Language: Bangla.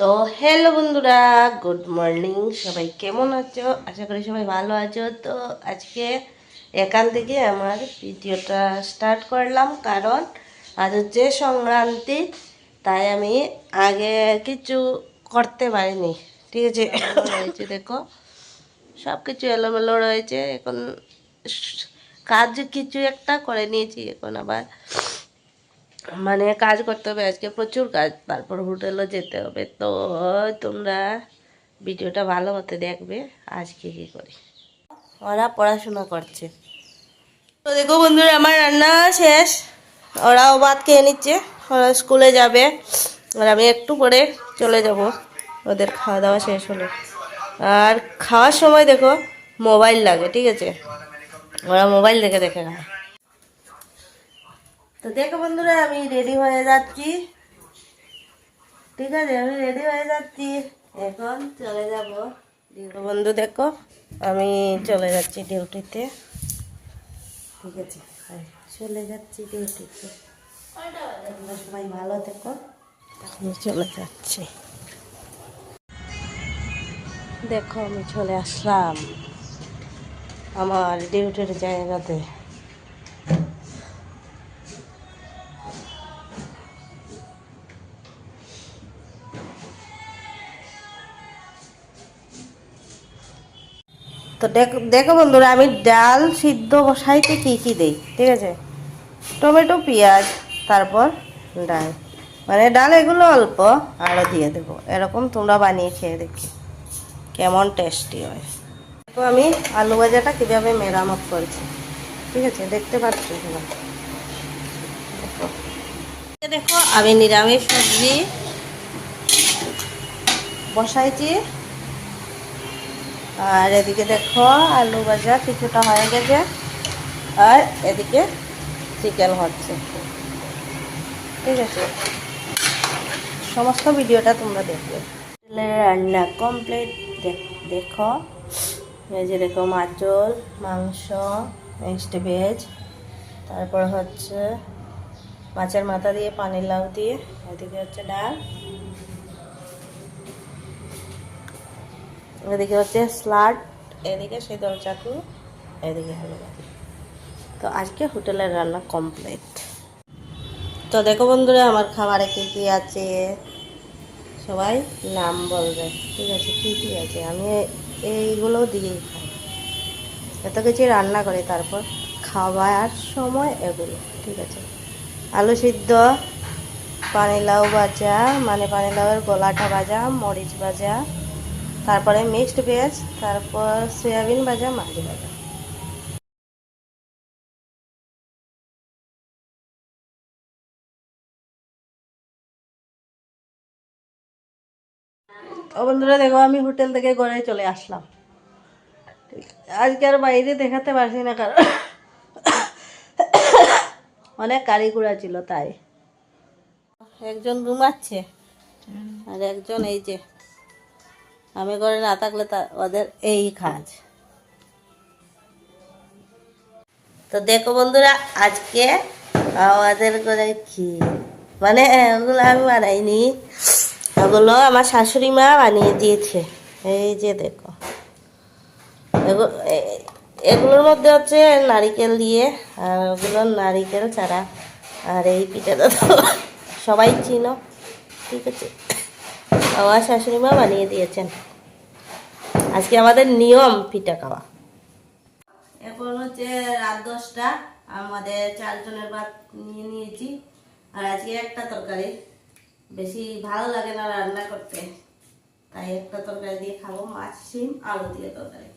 তো হ্যালো বন্ধুরা গুড মর্নিং সবাই কেমন আছো? আশা করি সবাই ভালো আছো। তো আজকে এখান থেকে আমার ভিডিওটা স্টার্ট করলাম। কারণ আজ হচ্ছে সংক্রান্তি, তাই আমি আগে কিছু করতে পারিনি। ঠিক আছে? রয়েছে দেখো সব কিছু এলোমেলো রয়েছে। এখন কাজ কিছু একটা করে নিয়েছি। এখন আবার মানে কাজ করতে হবে, আজকে প্রচুর কাজ, তারপর হোটেলও যেতে হবে। তো তোমরা ভিডিওটা ভালো মতো দেখবে, আজকে কি করি? ওরা পড়াশোনা করছে। তো দেখো বন্ধুরা, আমার রান্না শেষ। ওরাও ভাত খেয়ে নিচ্ছে, ওরা স্কুলে যাবে। আর আমি একটু পরে চলে যাব। ওদের খাওয়া দাওয়া শেষ হলে। আর খাওয়ার সময় দেখো, মোবাইল লাগে, ঠিক আছে? ওরা মোবাইল দেখে দেখে খায় তো দেখো বন্ধুরা, আমি রেডি হয়ে যাচ্ছি। ঠিক আছে, আমি রেডি হয়ে যাচ্ছি। এখন চলে যাব। বন্ধু, দেখো, আমি চলে যাচ্ছি ডিউটিতে। ঠিক আছে চলে যাচ্ছি ডিউটিতে। সবাই ভালো থেকো, আমি চলে যাচ্ছি। দেখো, আমি চলে আসলাম আমার ডিউটির জায়গাতে। তো দেখো বন্ধুরা, আমি ডাল সিদ্ধ বসাইতে কী কী দিই, ঠিক আছে? টমেটো, পেঁয়াজ, তারপর ডাল। মানে ডাল এগুলো অল্প, আরও দিয়ে দেবো। এরকম তোমরা বানিয়ে খেয়ে দেখি, কেমন টেস্টি হয়। দেখো আমি আলু ভাজাটা কীভাবে মেরামত করছি, ঠিক আছে? দেখতে পাচ্ছ তোমরা দেখো, আমি নিরামিষ সবজি বসাইছি। আর এদিকে দেখো আলু ভাজা কিছুটা হয়ে গেছে। আর এদিকে চিকেন হচ্ছে। ঠিক আছে? সমস্ত ভিডিওটা তোমরা দেখবে। রান্না কমপ্লিট দেখো। এই যে দেখো মাচল মাংস নেক্সট ভেজ তারপর হচ্ছে মাছের মাথা দিয়ে, পানির লাউ দিয়ে, এদিকে হচ্ছে ডাল। এদিকে হচ্ছে স্লাড এদিকে শীতল চাকু এদিকে হলো তো আজকে হোটেলের রান্না কমপ্লিট তো দেখো বন্ধুরা আমার খাবারে কী কী আছে? সবাই নাম বলবে ঠিক আছে? কী কী আছে? আমি এইগুলো দিয়েই খাই। এত কিছু রান্না করি তারপর খাওয়ার সময় এগুলো ঠিক আছে? আলু সিদ্ধ পানিলাউ ভাজা মানে পানিলাউয়ের গোলাটা ভাজা মরিচ ভাজা তারপরে মিক্সড ভেজ তারপর সয়াবিন ভাজা মাছ ভাজা। ও বন্ধুরা, দেখো, আমি হোটেল থেকে ঘরে চলে আসলাম। আজকে আর বাইরে দেখাতে পারছি না, কারণ অনেক কারিগুড়া ছিল, তাই। একজন ঘুমাচ্ছে আর একজন এই যে আমি ঘরে না থাকলে তা ওদের এই কাজ। তো দেখো বন্ধুরা, আজকে ওদের করে কি? মানে ওগুলো আমি বানাইনি। ওগুলো আমার শাশুড়ি মা বানিয়ে দিয়েছে। এই যে দেখো। এগু- এগুলোর মধ্যে হচ্ছে নারিকেল দিয়ে, আর ওগুলো নারিকেল ছাড়া আর এই পিঠাটা তো সবাই চিনো, ঠিক আছে? আমার শাশুড়ি মা বানিয়ে দিয়েছেন। আজকে আমাদের নিয়ম পিঠা খাওয়া। এখন হচ্ছে রাত দশটা, আমাদের চারজনের ভাত নিয়ে নিয়েছি। আর আজকে একটা তরকারি। বেশি ভালো লাগে না রান্না করতে। তাই একটা তরকারি দিয়ে খাব, মাছ, শিম, আলু দিয়ে তরকারি।